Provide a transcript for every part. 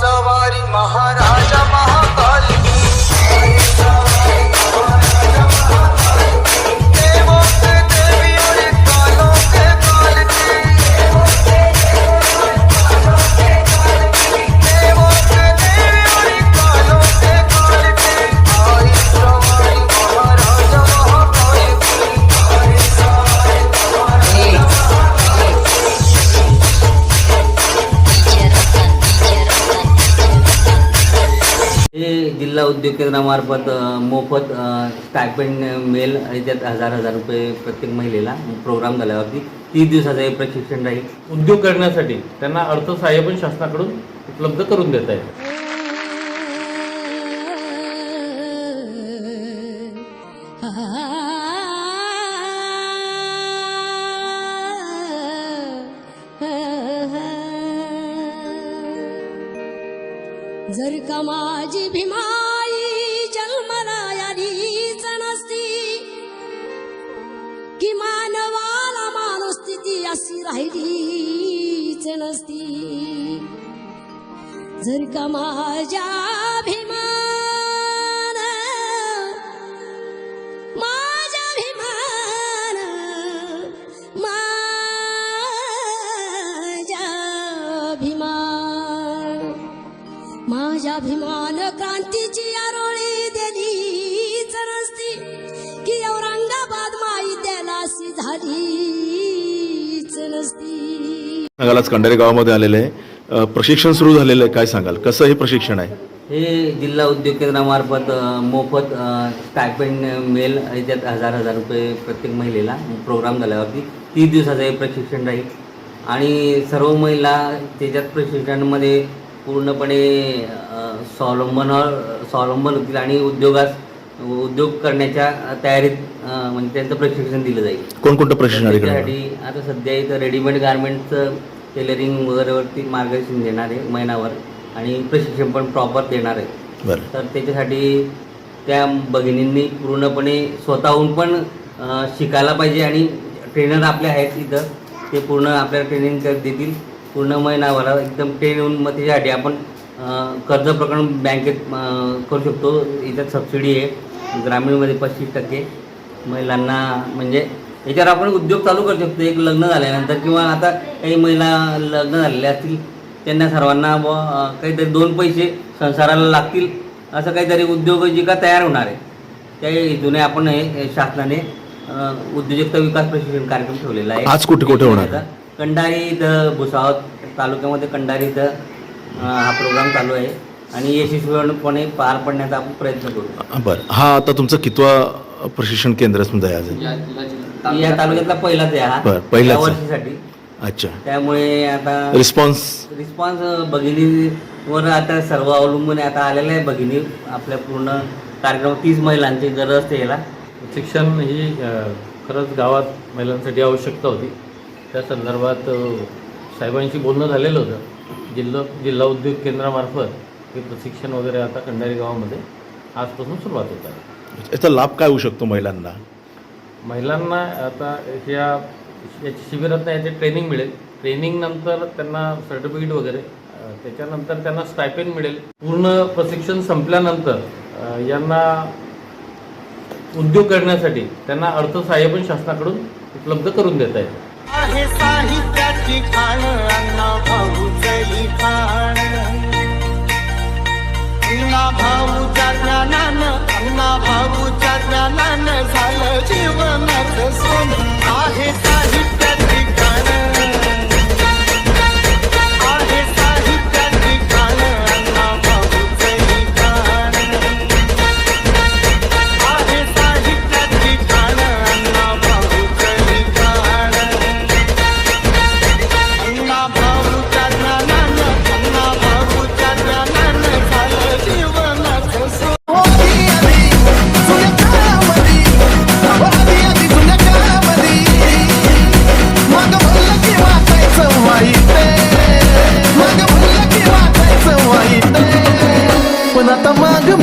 सवारी महाराजा महा जिल्हा उद्योग केंद्रामार्फत मोफत स्टायपेंड मेल याच्यात हजार हजार रुपये प्रत्येक महिलेला प्रोग्राम झाल्यावरती तीस दिवसाचं हे प्रशिक्षण राहील. उद्योग करण्यासाठी त्यांना अर्थसहाय्य पण शासनाकडून उपलब्ध करून देत आहे जर का माझी भीमा अशी राहिलीच नसती जर का माझ्या भीमान माझ्या भीमान माझ्या भीमान माझ्या अभिमान क्रांतीची आरोळी दिलीच नसती की औरंगाबाद माई त्यालासी झाली. सांगाल कंडारी गावामध्ये आलेले आहे. प्रशिक्षण सुरू झालेलं आहे. काय सांगाल? कसं हे प्रशिक्षण आहे? हे जिल्हा उद्योग केंद्रामार्फत मोफत स्टायपेंड मेल याच्यात हजार हजार रुपये प्रत्येक महिलेला प्रोग्राम झाल्यावरती तीस दिवसाचं हे प्रशिक्षण राहील. आणि सर्व महिला त्याच्यात प्रशिक्षणामध्ये पूर्णपणे अ, स्वावलंबनावर स्वावलंबन होतील आणि उद्योगास उद्योग करण्याच्या तयारीत म्हणजे त्यांचं प्रशिक्षण दिलं जाईल. कोणकोणतं प्रशिक्षण त्याच्यासाठी आता सध्या इथं रेडीमेड गार्मेंटचं टेलरिंग वगैरेवरती मार्गदर्शन देणार आहे महिनाभर आणि प्रशिक्षण पण प्रॉपर देणार आहे. तर त्याच्यासाठी त्या भगिनींनी पूर्णपणे स्वतःहून पण शिकायला पाहिजे आणि ट्रेनर आपले आहेत इथं ते पूर्ण आपल्याला ट्रेनिंग कर देतील. पूर्ण महिनाभर एकदम ट्रेन होऊन मग त्याच्यासाठी आपण कर्ज प्रकरण बँकेत करू शकतो. याच्यात सबसिडी आहे. ग्रामीणमध्ये पस्तीस टक्के महिलांना म्हणजे याच्यावर आपण उद्योग चालू करू शकतो. एक लग्न झाल्यानंतर किंवा आता काही महिला लग्न झालेले असतील त्यांना सर्वांना व काहीतरी दोन पैसे संसाराला लागतील असं काहीतरी उद्योजका तयार होणार आहे. त्या हेतूने आपण हे शासनाने उद्योजकता विकास प्रशिक्षण कार्यक्रम ठेवलेला आहे. आज कुठे- कुठे होणार? कंडारी इथं भुसावळ तालुक्यामध्ये कंडारी इथं हा प्रोग्राम चालू आहे. आणि यशस्वीपणे पार पडण्याचा आपण प्रयत्न करू. बरं. हा आता तुमचं कितवा प्रशिक्षण केंद्र समजा आज या तालुक्यातला पहिलाच आहे हा. बरं, पहिलाच या आहे. वर्षीसाठी. अच्छा. त्यामुळे आता रिस्पॉन्स? रिस्पॉन्स भगिनीवर आता सर्व अवलंबून आता आलेलं आहे भगिनी. आपल्या पूर्ण कार्यक्रम तीस महिलांची गरज असते याला. शिक्षण ही खरंच गावात महिलांसाठी आवश्यकता होती. त्या संदर्भात साहेबांशी बोलणं झालेलं होतं. जिल्हा जिल्हा उद्योग केंद्रामार्फत. हे प्रशिक्षण वगैरे आता कंडारी गावामध्ये आजपासून सुरुवात होत आहे. याचा लाभ काय होऊ शकतो महिलांना? महिलांना आता ह्या याच्या शिबिरात याचे ट्रेनिंग मिळेल. ट्रेनिंग नंतर त्यांना सर्टिफिकेट वगैरे अ, त्याच्यानंतर त्यांना स्टायपेंड मिळेल. पूर्ण प्रशिक्षण संपल्यानंतर अ, यांना उद्योग करण्यासाठी त्यांना अर्थसहाय्य पण शासनाकडून उपलब्ध करून देत आहेत आहे साहित्याची खाण अण्णा भाऊचली खाण. अण्णा भाऊच्या ज्ञानानं अण्णा भाऊच्या ज्ञानानं झालं जीवनाचं सोन. आहे साहित्याची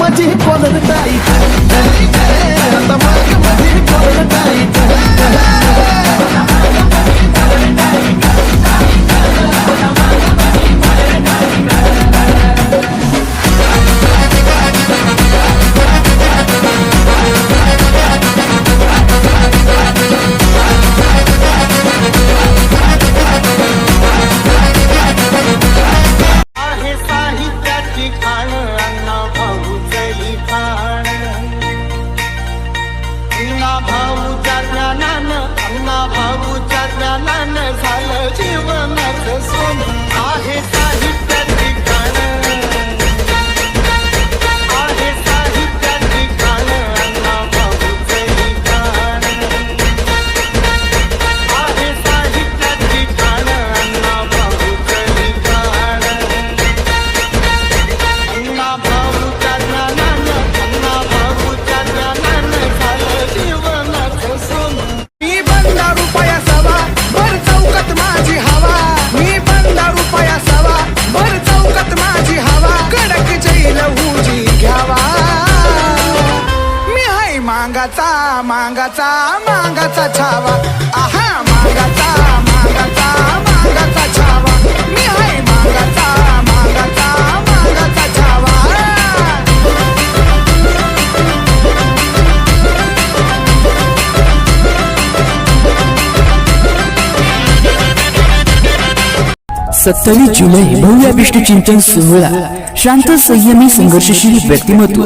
மதி போனது டைட் அந்த மயக்க மதி போனது டைட் Deus मांगाचा मांगाचा छावा आहा मांगाचा मांगाचा मांगाचा छावा मी आहे मांगाचा मांगाचा मांगाचा छावा सत्तावीस जुलै भव्य अभिष्ट चिंतन सोहळा. शांत संयमी संघर्षशील व्यक्तिमत्व.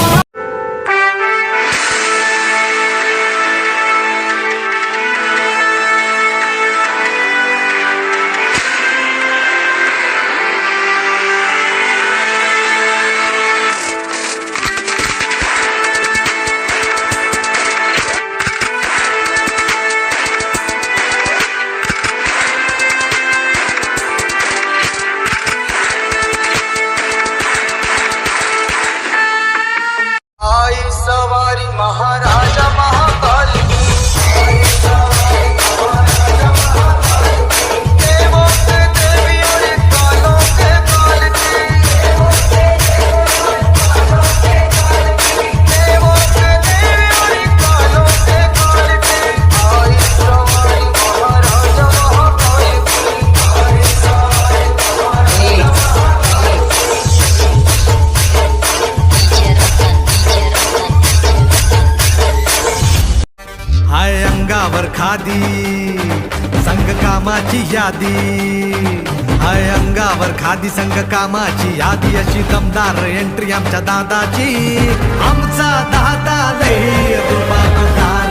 सवारी कामाची यादी. आय अंगावर खादी संघ कामाची यादी. अशी दमदार एंट्री आमच्या दादाची. आमचा दादा लई रुबाबदार